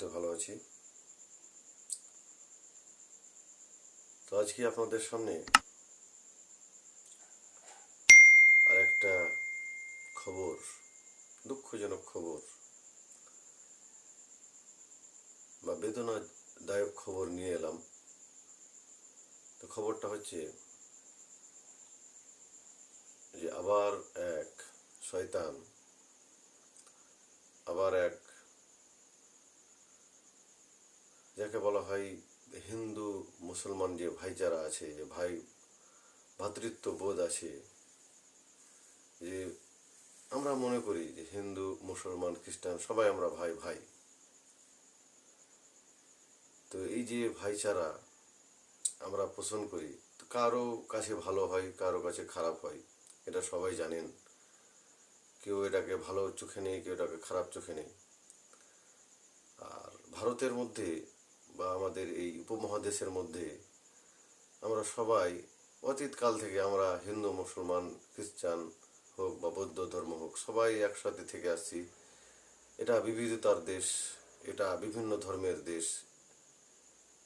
রহমতে ভালো আছি। তো আজকে আপনাদের সামনে আর একটা খবর, দুঃখজনক খবর বা বেদনাদায়ক খবর নিয়ে এলাম। তো খবরটা হচ্ছে যে আবার এক শয়তান, আবার এক যাকে বলা হয় হিন্দু, মুসলমান যে ভাইচারা আছে, যে ভাই ভ্রাতৃত্ব বোধ আছে, যে আমরা মনে করি যে হিন্দু, মুসলমান, খ্রিস্টান, সবাই আমরা ভাই ভাই। তো এই যে ভাইচারা আমরা পোষণ করি কারও কাছে ভালো হয়, কারও কাছে খারাপ হয়, এটা সবাই জানেন। কেউ এটাকে ভালো চোখে নেই, কেউ এটাকে খারাপ চোখে নেই। আর ভারতের মধ্যে বা আমাদের এই উপমহাদেশের মধ্যে আমরা সবাই অতীতকাল থেকে আমরা হিন্দু, মুসলমান, খ্রিস্টান হোক বা বৌদ্ধ ধর্ম হোক, সবাই একসাথে থেকে আসছি। এটা বিবিধতার দেশ, এটা বিভিন্ন ধর্মের দেশ।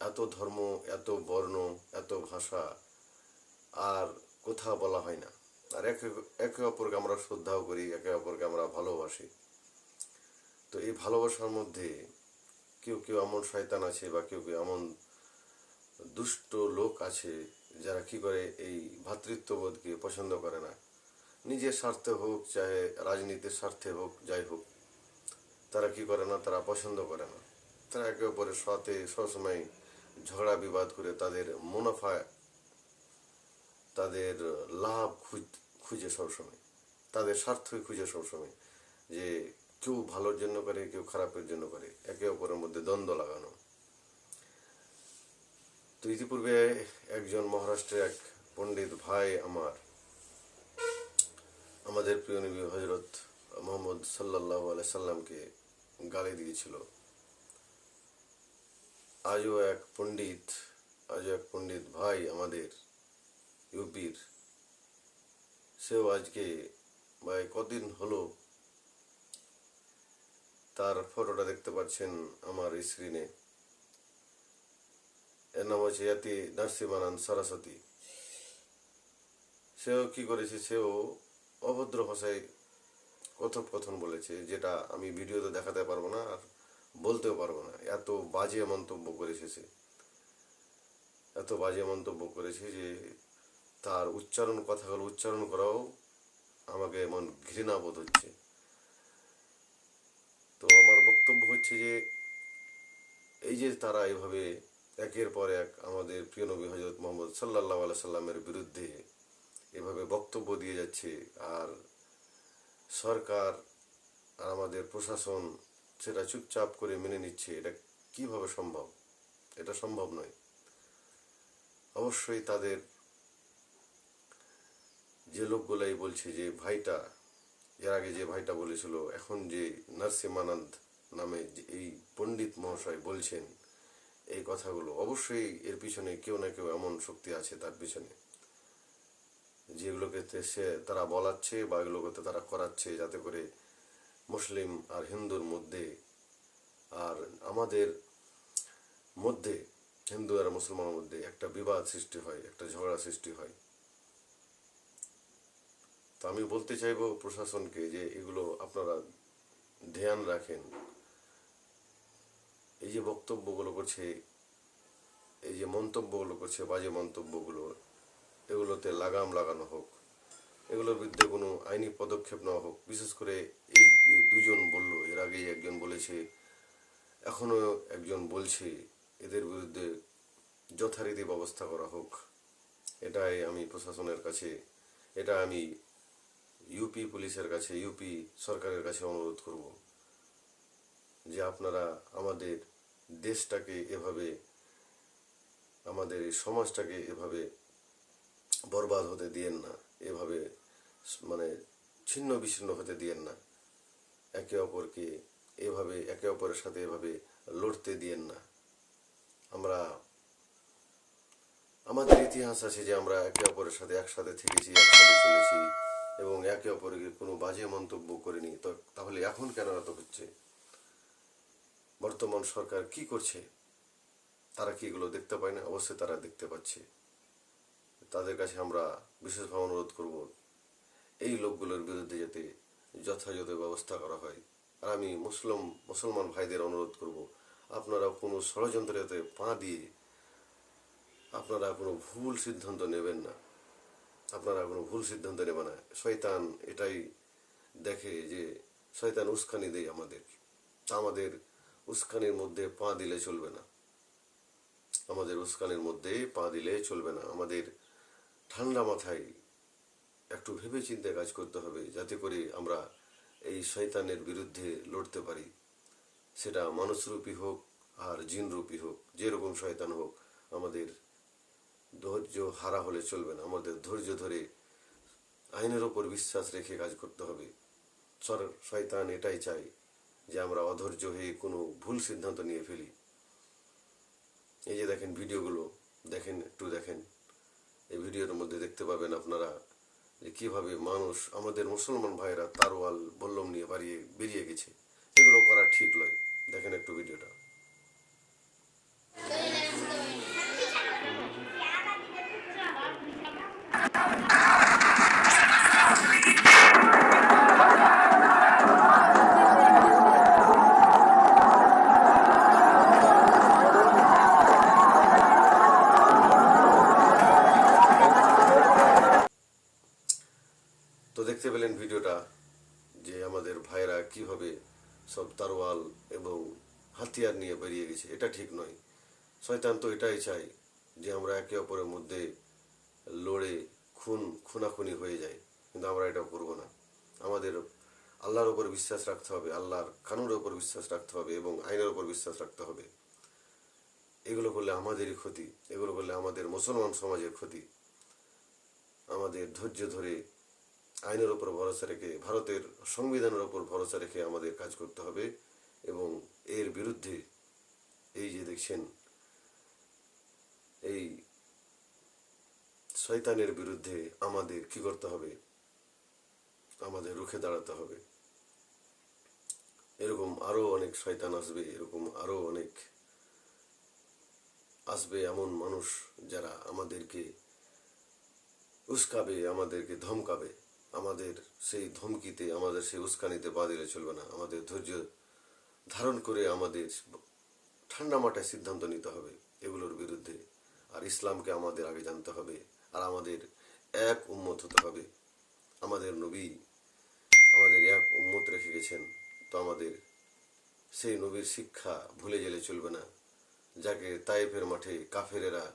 এত ধর্ম, এত বর্ণ, এত ভাষা, আর কোথাও বলা হয় না। আর একে একে অপরকে আমরা শ্রদ্ধাও করি, একে অপরকে আমরা ভালোবাসি। তো এই ভালোবাসার মধ্যে কেউ কেউ এমন শয়তান আছে বা কেউ কেউ এমন দুষ্ট লোক আছে যারা কি করে এই ভ্রাতৃত্ববোধকে পছন্দ করে না। নিজের স্বার্থে হোক, চাহে রাজনীতির স্বার্থে হোক, যাই হোক, তারা কি করে না? তারা পছন্দ করে না। তারা একে অপরের সাথে সবসময় ঝগড়া বিবাদ করে তাদের মুনাফা, তাদের লাভ খুঁজ- খুঁজে সবসময়। তাদের স্বার্থই খুঁজে সবসময়। যে কেউ ভালোর জন্য করে, কেউ খারাপের জন্য করে, একে অপরের মধ্যে দ্বন্দ্ব লাগানো। তো ইতিপূর্বে একজন মহারাষ্ট্রের এক পণ্ডিত ভাই আমার, আমাদের প্রিয় নবী হজরত মোহাম্মদ সাল্লাহ আলাই সাল্লামকে গালি দিয়েছিল। আজও এক পণ্ডিত, আজও এক পণ্ডিত ভাই আমাদের ইউপির, সেও আজকে বা কদিন হলো তার ফটোটা দেখতে পাচ্ছেন আমার স্ক্রিনে এর নাম হচ্ছে ইয়াতি নার্সিমানান সরস্বতী সেও কি করেছে? সেও অভদ্র ভাষায় কথোপকথন বলেছে, যেটা আমি ভিডিওতে দেখাতে পারব না আর বলতেও পারব না। এত বাজে মন্তব্য করেছে সে। এত বাজে মন্তব্য করেছে যে তার উচ্চারণ কথাগুলো উচ্চারণ করাও আমাকে এমন ঘৃণাবোধ হচ্ছে তো আমার বক্তব্য হচ্ছে যে, এই যে তারা এভাবে একের পর এক আমাদের প্রিয় নবী হজরত মোহাম্মদ সাল্লাহ সাল্লামের বিরুদ্ধে এভাবে বক্তব্য দিয়ে যাচ্ছে আর সরকার আর আমাদের প্রশাসন সেটা চুপচাপ করে মেনে নিচ্ছে, এটা কীভাবে সম্ভব? এটা সম্ভব নয়। অবশ্যই তাদের যে লোকগুলাই বলছে যে, ভাইটা, এর আগে যে ভাইটা বলেছিল, এখন যে নরসিমানন্দ নামে এই পণ্ডিত মহাশয় বলছেন এই কথাগুলো। অবশ্যই এর পিছনে কেউ না কেউ এমন শক্তি আছে তার পিছনে। যেগুলোকে সে তারা বলাচ্ছে বা এগুলোকে তারা করাচ্ছে যাতে করে মুসলিম আর হিন্দুর মধ্যে আর আমাদের মধ্যে, হিন্দু আর মুসলমানের মধ্যে একটা বিবাদ সৃষ্টি হয়, একটা ঝগড়া সৃষ্টি হয়। তো আমি বলতে চাইব প্রশাসনকে যে এগুলো আপনারা ধ্যান রাখেন। এই যে বক্তব্যগুলো করছে, এই যে মন্তব্যগুলো করছে, বাজে মন্তব্যগুলো, এগুলোতে লাগাম লাগানো হোক, এগুলোর বিরুদ্ধে কোনো আইনি পদক্ষেপ নেওয়া হোক, বিশেষ করে এই দুজন বলল, এর আগেই একজন বলেছে এখনও একজন বলছে, এদের বিরুদ্ধে যথারীতি ব্যবস্থা করা হোক। এটাই আমি প্রশাসনের কাছে, এটা আমি ইউপি পুলিশের কাছে, ইউপি সরকারের কাছে অনুরোধ করব যে আপনারা আমাদের দেশটাকে এভাবে, আমাদের এই সমাজটাকে এভাবে বরবাদ হতে দিয়েন না, এভাবে মানে ছিন্ন বিচ্ছিন্ন হতে দিয়েন না। একে অপরকে এভাবে, একে অপরের সাথে এভাবে লড়তে দিয়েন না। আমরা, আমাদের ইতিহাস আছে যে আমরা একে অপরের সাথে একসাথে থেকেছি, একসাথে চলেছি এবং একে অপরকে কোনো বাজে মন্তব্য করিনি। তো তাহলে এখন কেন এত হচ্ছে? বর্তমান সরকার কি করছে, তারা কি এগুলো দেখতে পায় না? অবশ্যই তারা দেখতে পাচ্ছে। তাদের কাছে আমরা বিশেষভাবে অনুরোধ করব, এই লোকগুলোর বিরুদ্ধে যাতে যথাযথ ব্যবস্থা করা হয়। আর আমি মুসলিম, মুসলমান ভাইদের অনুরোধ করব, আপনারা কোনো ষড়যন্ত্রতে পা দিয়ে আপনারা কোনো ভুল সিদ্ধান্ত নেবেন না। আপনারা কোনো ভুল সিদ্ধান্ত নেবেন না। শয়তান এটাই দেখে যে, শয়তান উস্কানি দেয় আমাদের। আমাদের উস্কানির মধ্যে পা দিলে চলবে না। আমাদের উস্কানির মধ্যে পা দিলে চলবে না। আমাদের ঠান্ডা মাথায় একটু ভেবে চিন্তে কাজ করতে হবে যাতে করে আমরা এই শয়তানের বিরুদ্ধে লড়তে পারি। সেটা মানুষরূপী হোক আর জিনরূপী হোক, যেরকম শয়তান হোক, আমাদের ধৈর্য হারা হলে চলবে না। আমাদের ধৈর্য ধরে আইনের ওপর বিশ্বাস রেখে কাজ করতে হবে। শয়তান এটাই চাই যে আমরা অধৈর্য হয়ে কোনো ভুল সিদ্ধান্ত নিয়ে ফেলি। এই যে দেখেন ভিডিওগুলো, দেখেন একটু দেখেন। এই ভিডিওর মধ্যে দেখতে পাবেন আপনারা যে কীভাবে মানুষ, আমাদের মুসলমান ভাইরা তারওয়াল, বল্লম নিয়ে বাড়িয়ে বেরিয়ে গেছে। এগুলো করা ঠিক নয়। দেখেন একটু ভিডিওটা। তারওয়াল এবং হাতিয়ার নিয়ে বেরিয়ে গেছে। এটা ঠিক নয়। শয়তান তো এটাই চাই যে আমরা একে অপরের মধ্যে লড়ে খুন, খুনাখুনি হয়ে যায় কিন্তু আমরা এটা করব না। আমাদের আল্লাহর ওপর বিশ্বাস রাখতে হবে, আল্লাহর কানুনের ওপর বিশ্বাস রাখতে হবে এবং আইনের উপর বিশ্বাস রাখতে হবে। এগুলো করলে আমাদেরই ক্ষতি, এগুলো করলে আমাদের মুসলমান সমাজের ক্ষতি। আমাদের ধৈর্য ধরে আইনের ওপর ভরসা রেখে, ভারতের সংবিধানের ওপর ভরসা রেখে আমাদের কাজ করতে হবে এবং এর বিরুদ্ধে এই যে দেখছেন, এই শয়তানের বিরুদ্ধে আমাদের কি করতে হবে? আমাদের রুখে দাঁড়াতে হবে। এরকম আরও অনেক শয়তান আসবে, এরকম আরও অনেক আসবে এমন মানুষ যারা আমাদেরকে উস্কাবে, আমাদেরকে ধমকাবে। আমাদের সেই ধমকিতে, আমাদের সেই উস্কানিতে পা দিলে চলবে না। আমাদের ধৈর্য ধারণ করে আমাদের ঠান্ডা মাথায় সিদ্ধান্ত নিতে হবে এগুলোর বিরুদ্ধে। আর ইসলামকে আমাদের আগে জানতে হবে। আর আমাদের এক উম্মত হতে হবে। আমাদের নবী, আমাদের এক উম্মত রেখে গেছেন। তো আমাদের সেই নবীর শিক্ষা ভুলে গেলে চলবে না। যাকে তাইফের মাঠে কাফেরেরা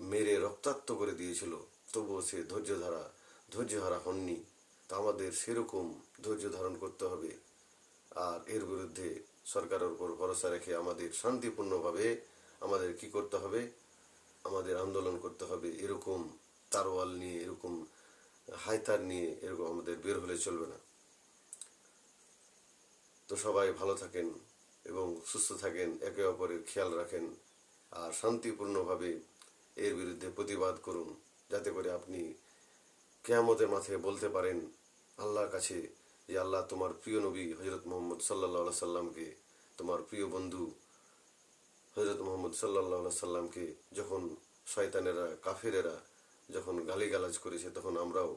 মেরে রক্তাক্ত করে দিয়েছিল, তবুও সে ধৈর্য ধারা ধৈর্যহারা হননি। তা আমাদের সেরকম ধৈর্য ধারণ করতে হবে। আর এর বিরুদ্ধে সরকারের উপর ভরসা রেখে আমাদের শান্তিপূর্ণভাবে আমাদের কি করতে হবে? আমাদের আন্দোলন করতে হবে। এরকম তারওয়াল নিয়ে, এরকম হাইতার নিয়ে এরকম আমাদের বের হলে চলবে না। তো সবাই ভালো থাকেন এবং সুস্থ থাকেন, একে অপরের খেয়াল রাখেন আর শান্তিপূর্ণভাবে এর বিরুদ্ধে প্রতিবাদ করুন। যাতে করে আপনি কেয়ামতের মাথায় বলতে পারেন, আল্লাহর কাছে যে আল্লাহ তোমার প্রিয় নবী হজরত মোহাম্মদ সাল্লাহ সাল্লামকে, তোমার প্রিয় বন্ধু হজরত মোহাম্মদ সাল্লাহ সাল্লামকে যখন শয়তানেরা, কাফেরেরা যখন গালিগালাজ করেছে, তখন আমরাও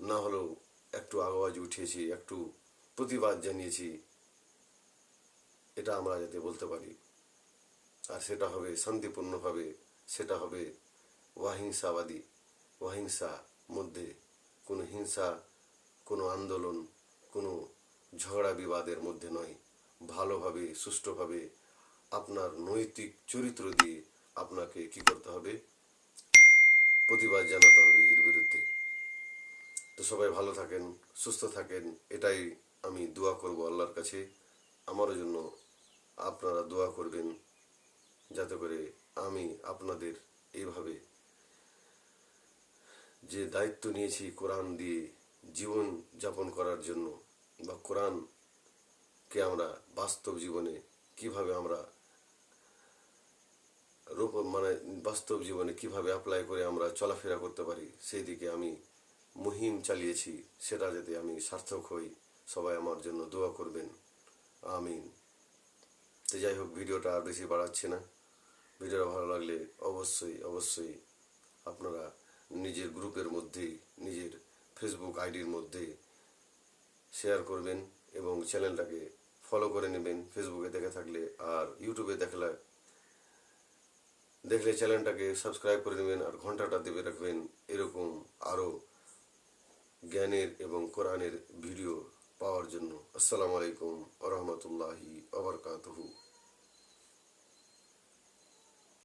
না হলেও একটু আওয়াজ উঠিয়েছি, একটু প্রতিবাদ জানিয়েছি। এটা আমরা যাতে বলতে পারি। আর সেটা হবে শান্তিপূর্ণভাবে, সেটা হবে অহিংসাবাদী। অহিংসা মধ্যে কোনো হিংসা কোনো আন্দোলন, কোনো ঝগড়া বিবাদের মধ্যে নয়। ভালোভাবে, সুষ্ঠুভাবে আপনার নৈতিক চরিত্র দিয়ে আপনাকে কি করতে হবে? প্রতিবাদ জানাতে হবে এর বিরুদ্ধে। তো সবাই ভালো থাকেন, সুস্থ থাকেন, এটাই আমি দোয়া করব আল্লাহর কাছে। আমারও জন্য আপনারা দোয়া করবেন, যাতে করে আমি আপনাদের এইভাবে যে দায়িত্ব নিয়েছি কোরআন দিয়ে জীবন যাপন করার জন্য বা কোরআনকে আমরা বাস্তব জীবনে কীভাবে আমরা রূপ মানে বাস্তব জীবনে কীভাবে অ্যাপ্লাই করে আমরা চলাফেরা করতে পারি, সেই দিকে আমি মুহিম চালিয়েছি। সেটা যাতে আমি সার্থক হই। সবাই আমার জন্য দোয়া করবেন। আমিন। তো যাই হোক, ভিডিওটা আর বেশি বাড়াচ্ছি না। ভিডিওটা ভালো লাগলে অবশ্যই অবশ্যই আপনারা নিজের গ্রুপের মধ্যেই নিজের ফেসবুক আইডির মধ্যে শেয়ার করবেন এবং চ্যানেলটাকে ফলো করে নেবেন। ফেসবুকে দেখে থাকলে আর ইউটিউবে দেখলে দেখলে চ্যানেলটাকে সাবস্ক্রাইব করে নেবেন আর ঘন্টাটা দেবে রাখবেন এরকম আরও জ্ঞানের এবং কোরআনের ভিডিও পাওয়ার জন্য। আসসালামু আলাইকুম আ রহমতুল্লাহি আবরকাতহু